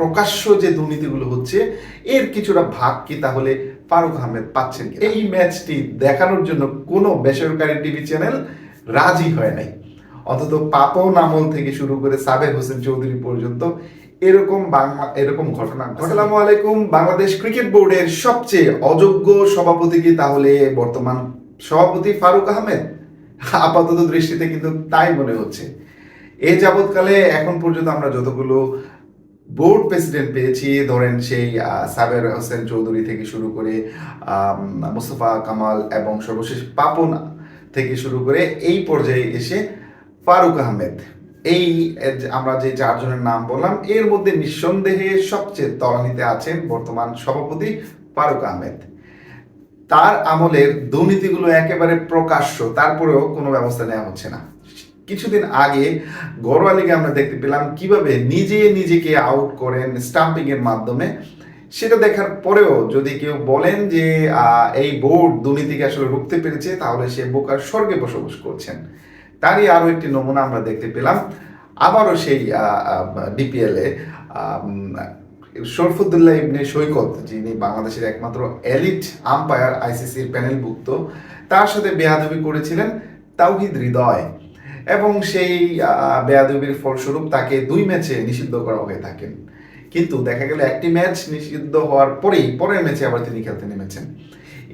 প্রকাশ্য যে দুর্নীতিগুলো হচ্ছে, এর কিছুটা ভাগ কি তাহলে ফারুক আহমেদ পাচ্ছেন এই ম্যাচটি দেখানোর জন্য কোনো বেসরকারি টিভি চ্যানেল রাজি হয় নাই। অন্তত পাপন আমল থেকে শুরু করে সাবের হোসেন চৌধুরী পর্যন্ত এরকম বাংলা, এরকম ঘটনা আসসালামু আলাইকুম, বাংলাদেশ ক্রিকেট বোর্ডের সবচেয়ে অযোগ্য সভাপতি কি তাহলে বর্তমান সভাপতি ফারুক আহমেদ? আপাতত দৃষ্টিতে কিন্তু তাই মনে হচ্ছে। এ যাবৎকালে এখন পর্যন্ত আমরা যতগুলো বোর্ড প্রেসিডেন্ট পেয়েছি। ধরেন সেই সাবের হোসেন চৌধুরী থেকে শুরু করে মুস্তফা কামাল এবং সর্বশেষ পাপন থেকে শুরু করে এই পর্যায়ে এসে ফারুক আহমেদ। এই আমরা যে চারজনের নাম বললাম, এর মধ্যে নিঃসন্দেহে সবচেয়ে তলানিতে আছেন বর্তমান সভাপতি ফারুক আহমেদ। তার আমলের দুর্নীতিগুলো একেবারে প্রকাশ্য, তারপরেও কোনো ব্যবস্থা নেওয়া হচ্ছে না। কিছুদিন আগে ঘরোয়া লিগে আমরা দেখতে পেলাম কীভাবে নিজে নিজেকে আউট করেন স্টাম্পিং এর মাধ্যমে। সেটা দেখার পরেও যদি কেউ বলেন যে এই বোর্ড দুর্নীতিকে আসলে রুখতে পেরেছে, তাহলে সে বোকার স্বর্গে বসবাস করছেন। তারই আরও একটি নমুনা আমরা দেখতে পেলাম। আবারও সেই ডিপিএল শরফুদ্দুল্লাহ ইবনে সৈকত, যিনি বাংলাদেশের একমাত্র এলিট আম্পায়ার আইসিসির প্যানেলভুক্ত তার সাথে বেহাদবি করেছিলেন তাওহিদ হৃদয়। এবং সেই বেয়াদবির ফলস্বরূপ তাকে দুই ম্যাচে নিষিদ্ধ করা হয়ে থাকেন কিন্তু দেখা গেল একটি ম্যাচ নিষিদ্ধ হওয়ার পরেই পরের ম্যাচে আবার তিনি খেলতে নেমেছেন।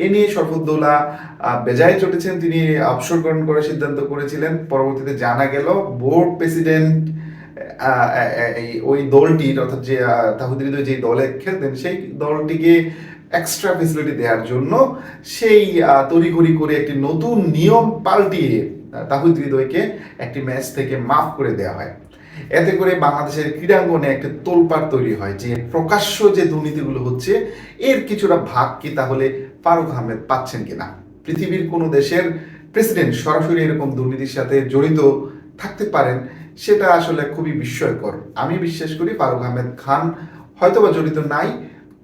এ নিয়ে শরফুদ্দৌলা বেজায় চটেছেন তিনি অবসর গ্রহণ করার সিদ্ধান্ত করেছিলেন। পরবর্তীতে জানা গেল বোর্ড প্রেসিডেন্ট ওই দলটির অর্থাৎ যে আহ, তাহিদ হৃদয় যে দলে খেলতেন সেই দলটিকে এক্সট্রা ফেসিলিটি দেওয়ার জন্য সেই তড়িঘড়ি করে একটি নতুন নিয়ম পাল্টিয়ে তাহিদ হৃদয়কে একটি ম্যাচ থেকে মাফ করে দেওয়া হয়। এতে করে বাংলাদেশের ক্রীড়াঙ্গনে একটা তোলপাড় তৈরি হয়, যে প্রকাশ্য যে দুর্নীতিগুলো হচ্ছে, এর কিছুটা ভাগ কি তাহলে ফারুক আহমেদ পাচ্ছেন কিনা? পৃথিবীর কোনো দেশের প্রেসিডেন্ট সরাসরি এরকম দুর্নীতির সাথে জড়িত থাকতে পারেন, সেটা আসলে খুবই বিস্ময়কর। আমি বিশ্বাস করি ফারুক আহমেদ খান হয়তোবা জড়িত নাই,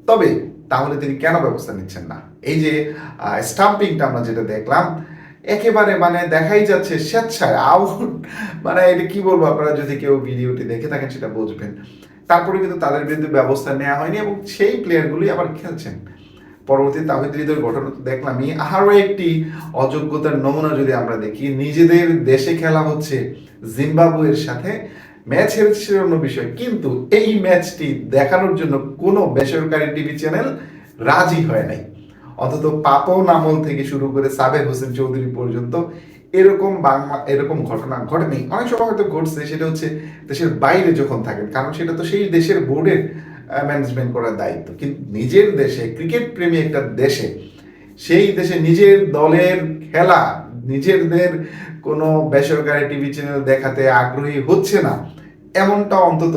তবে তাহলে তিনি কেন ব্যবস্থা নিচ্ছেন না? এই যে স্টাম্পিংটা আমরা যেটা দেখলাম একেবারে মানে দেখাই যাচ্ছে স্বেচ্ছায়, আউট। মানে এটা কি বলব আপনারা যদি কেউ ভিডিওটি দেখে থাকেন সেটা বুঝবেন। তারপরে কিন্তু তাদের বিরুদ্ধে ব্যবস্থা নেওয়া হয়নি এবং সেই প্লেয়ারগুলি আবার খেলছেন। পরবর্তী তাহিদ ঘটনা তো দেখলামই। আরও একটি অযোগ্যতার নমুনা যদি আমরা দেখি, নিজেদের দেশে খেলা হচ্ছে জিম্বাবুয়ের সাথে। ম্যাচ হেরেছে অন্য বিষয়, কিন্তু এই ম্যাচটি দেখানোর জন্য কোনো বেসরকারি টিভি চ্যানেল রাজি হয় নাই। অন্তত পাপন আমল থেকে শুরু করে সাবের হোসেন চৌধুরী পর্যন্ত এরকম বাংলা এরকম ঘটনা ঘটেনি। অনেক সময় হয়তো ঘটছে সেটা হচ্ছে দেশের বাইরে যখন থাকেন কারণ সেটা তো সেই দেশের বোর্ডের ম্যানেজমেন্ট করার দায়িত্ব। কিন্তু নিজের দেশে ক্রিকেট প্রেমী একটা দেশে সেই দেশে নিজের দলের খেলা নিজেদের কোনো বেসরকারি টিভি চ্যানেল দেখাতে আগ্রহী হচ্ছে না এমনটা অন্তত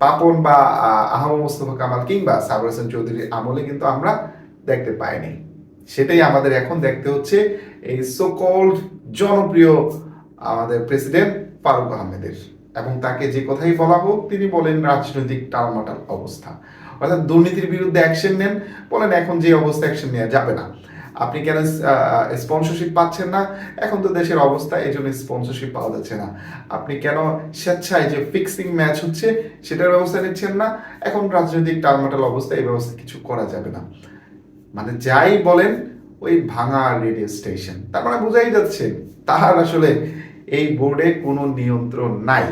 পাপন বা আহ, আহমদ মোস্তফা কামাল কিংবা সাবর হোসেন চৌধুরীর আমলে কিন্তু আমরা দেখতে পাইনি সেটাই আমাদের এখন দেখতে হচ্ছে এই সোকল্ড জনপ্রিয় আমাদের প্রেসিডেন্ট ফারুক আহমেদের। এবং তাকে যে কথাই বলা হোক, তিনি বলেন রাজনৈতিক টালমাটাল অবস্থা। অর্থাৎ দুর্নীতির বিরুদ্ধে অ্যাকশন নেন, বলেন এখন যে অবস্থা অ্যাকশন নেওয়া যাবে না। আপনি কেন স্পন্সরশিপ পাচ্ছেন না? এখন তো দেশের অবস্থা এই জন্য স্পন্সরশিপ পাওয়া যাচ্ছে না। আপনি কেন স্বেচ্ছায় যে ফিক্সিং ম্যাচ হচ্ছে, সেটার ব্যবস্থা নিচ্ছেন না? এখন রাজনৈতিক টালমাটাল অবস্থা এই ব্যবস্থা কিছু করা যাবে না। মানে যাই বলেন, ওই ভাঙা রেডিও স্টেশন। তার মানে বোঝাই যাচ্ছে তাহার আসলে এই বোর্ডে কোনো নিয়ন্ত্রণ নাই।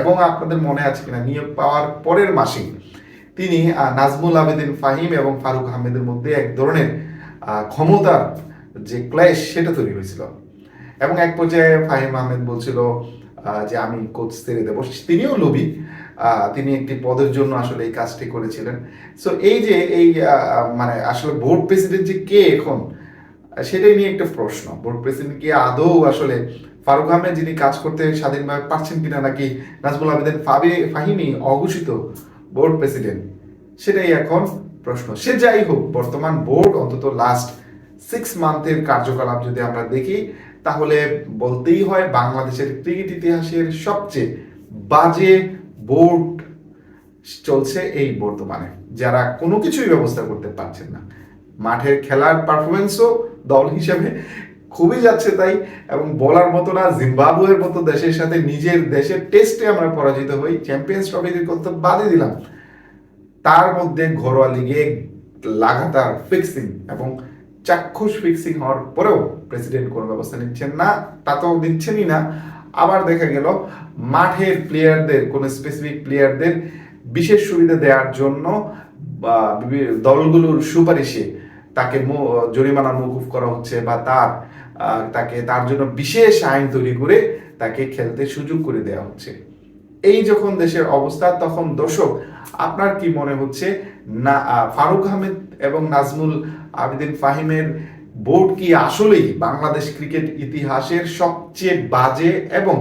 এবং আপনাদের মনে আছে কিনা, নিয়োগ পাওয়ার পরের মাসেই তিনি নাজমুল আবেদিন ফাহিম এবং ফারুক আহমেদের মধ্যে এক ধরনের ক্ষমতার যে ক্লেশ, সেটা তৈরি হয়েছিল। এবং এক পর্যায়ে ফাহিম আহমেদ বলছিল যে আমি কোচ ছেড়ে দেবো। তিনিও লোভী। তিনি একটি পদের জন্য আসলে এই কাজটি করেছিলেন। সো এই যে এই মানে আসলে বোর্ড প্রেসিডেন্ট যে কে এখন, সেটাই নিয়ে একটা প্রশ্ন। বোর্ড প্রেসিডেন্ট কে আদৌ আসলে ফারুক আহমেদ যিনি কাজ করতে স্বাধীনভাবে পারছেন কিনা নাকি নাজমুল আবেদিন ফাবি, ফাহিমি অঘোষিত বোর্ড প্রেসিডেন্ট সেটাই এখন প্রশ্ন। সে যাই হোক, বর্তমান বোর্ড অন্তত লাস্ট সিক্স মান্থের কার্যকলাপ যদি আমরা দেখি, তাহলে বলতেই হয় বাংলাদেশের ক্রিকেট ইতিহাসের সবচেয়ে বাজে বোর্ড চলছে এই বর্তমানে, যারা কোনো কিছুই ব্যবস্থা করতে পারছেন না। মাঠের খেলার পারফরমেন্সও দল হিসেবে খুবই যাচ্ছে তাই, এবং বলার মতো না, জিম্বাবুয়ের মতো দেশের সাথে নিজের দেশের টেস্টে আমরা পরাজিত হই। চ্যাম্পিয়ন্স ট্রফির কথা বাদই দিলাম। তার মধ্যে ঘরোয়া লিগে লাগাতার ফিক্সিং এবং চাক্ষুষ ফিক্সিং হওয়ার পরেও প্রেসিডেন্ট কোনো ব্যবস্থা নিচ্ছেন না তা তো দিচ্ছেনই না। আবার দেখা গেল, মাঠের প্লেয়ারদের কোনো স্পেসিফিক প্লেয়ারদের বিশেষ সুবিধা দেওয়ার জন্য, বা দলগুলোর সুপারিশে তাকে জরিমানা মৌকুফ করা হচ্ছে বা তার তাকে, তার জন্য বিশেষ আইন তৈরি করে তাকে খেলতে সুযোগ করে দেওয়া হচ্ছে। এই যখন দেশের অবস্থা, তখন দর্শক, আপনার কি মনে হচ্ছে? না ফারুক আহমেদ এবং নাজমুল আবেদিন ফাহিমের বোর্ড কি আসলেই বাংলাদেশ ক্রিকেট ইতিহাসের সবচেয়ে বাজে এবং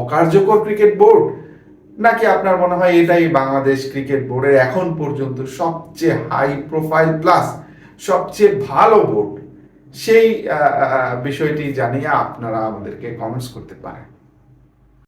অকার্যকর ক্রিকেট বোর্ড? নাকি আপনার মনে হয় এটাই বাংলাদেশ ক্রিকেট বোর্ডের এখন পর্যন্ত সবচেয়ে হাই প্রোফাইল প্লাস সবচেয়ে ভালো বোর্ড? সেই বিষয়টি জানিয়ে আপনারা আমাদেরকে কমেন্টস করতে পারেন।